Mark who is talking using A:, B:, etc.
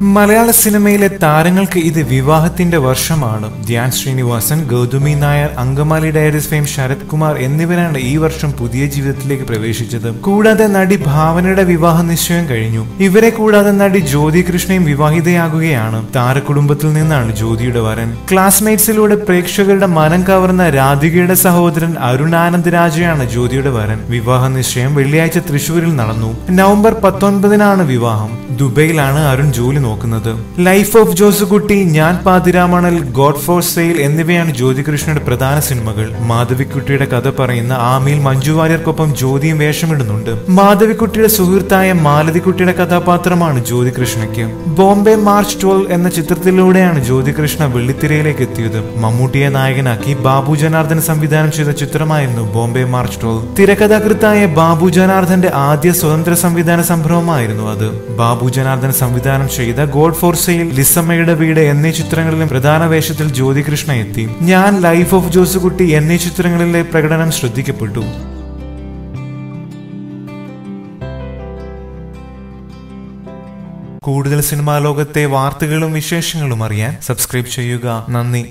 A: മലയാള സിനിമയിലെ താരങ്ങൾക്ക് ഇത് വിവാഹത്തിന്റെ വർഷമാണ്. ധ്യാൻ ശ്രീനിവാസൻ ഗൗതമി നായർ അങ്കമാലി ഡയറീസ് ഫെയിം ശരത് കുമാർ എന്നിവരാണ് ഈ വർഷം പുതിയ ജീവിതത്തിലേക്ക് പ്രവേശിച്ചത്. കൂടാതെ നടി ഭാവനയുടെ വിവാഹ നിശ്ചയം കഴിഞ്ഞു. ഇവരെ കൂടാതെ നടി ജ്യോതി കൃഷ്ണയും വിവാഹിതയാകുകയാണ്. താരകുടുംബത്തിൽ നിന്നാണ് ജ്യോതിയുടെ വരൻ. ക്ലാസ്മേറ്റ്സിലൂടെ പ്രേക്ഷകരുടെ മനം കവർന്ന രാധികയുടെ സഹോദരൻ അരുണാനന്ദ് രാജയാണ് ജ്യോതിയുടെ വരൻ. വിവാഹ നിശ്ചയം വെള്ളിയാഴ്ച തൃശൂരിൽ നടന്നു. നവംബർ പത്തൊൻപതിനാണ് വിവാഹം. ദുബൈയിലാണ് അരുൺ ജോലി നോക്കുന്നത്. ലൈഫ് ഓഫ് ജോസുകുട്ടി ഞാൻ പാതിരാമണൽ ഗോഡ് ഫോർ സെയിൽ എന്നിവയാണ് ജ്യോതികൃഷ്ണയുടെ പ്രധാന സിനിമകൾ. മാധവിക്കുട്ടിയുടെ കഥ പറയുന്ന ആമിയിൽ മഞ്ജു വാര്യർക്കൊപ്പം ജ്യോതിയും വേഷമിടുന്നുണ്ട്. മാധവിക്കുട്ടിയുടെ സുഹൃത്തായ മാലതിക്കുട്ടിയുടെ കഥാപാത്രമാണ് ജ്യോതികൃഷ്ണയ്ക്ക്. ബോംബെ മാർച്ച് ട്വൽവ് എന്ന ചിത്രത്തിലൂടെയാണ് ജ്യോതികൃഷ്ണ വെള്ളിത്തിരയിലേക്ക് എത്തിയത്. മമ്മൂട്ടിയെ നായകനാക്കി ബാബു ജനാർദ്ദൻ സംവിധാനം ചെയ്ത ചിത്രമായിരുന്നു ബോംബെ മാർച്ച് ട്വൽവ്. തിരക്കഥാകൃത്തായ ബാബു ജനാർദ്ദന്റെ ആദ്യ സ്വതന്ത്ര സംവിധാന സംരംഭമായിരുന്നു അത്. ബാബു ജനാർദ്ദൻ സംവിധാനം ചെയ്ത ഗോഡ് ഫോർ സെയിൽ ലിസമ്മയുടെ വീട് എന്നീ ചിത്രങ്ങളിലും പ്രധാന വേഷത്തിൽ ജ്യോതികൃഷ്ണ എത്തി. ഞാൻ ലൈഫ് ഓഫ് ജോസുകുട്ടി എന്നീ ചിത്രങ്ങളിലെ പ്രകടനം ശ്രദ്ധിക്കപ്പെട്ടു. കൂടുതൽ സിനിമാ ലോകത്തെ വാർത്തകളും വിശേഷങ്ങളും അറിയാൻ സബ്സ്ക്രൈബ് ചെയ്യുക. നന്ദി.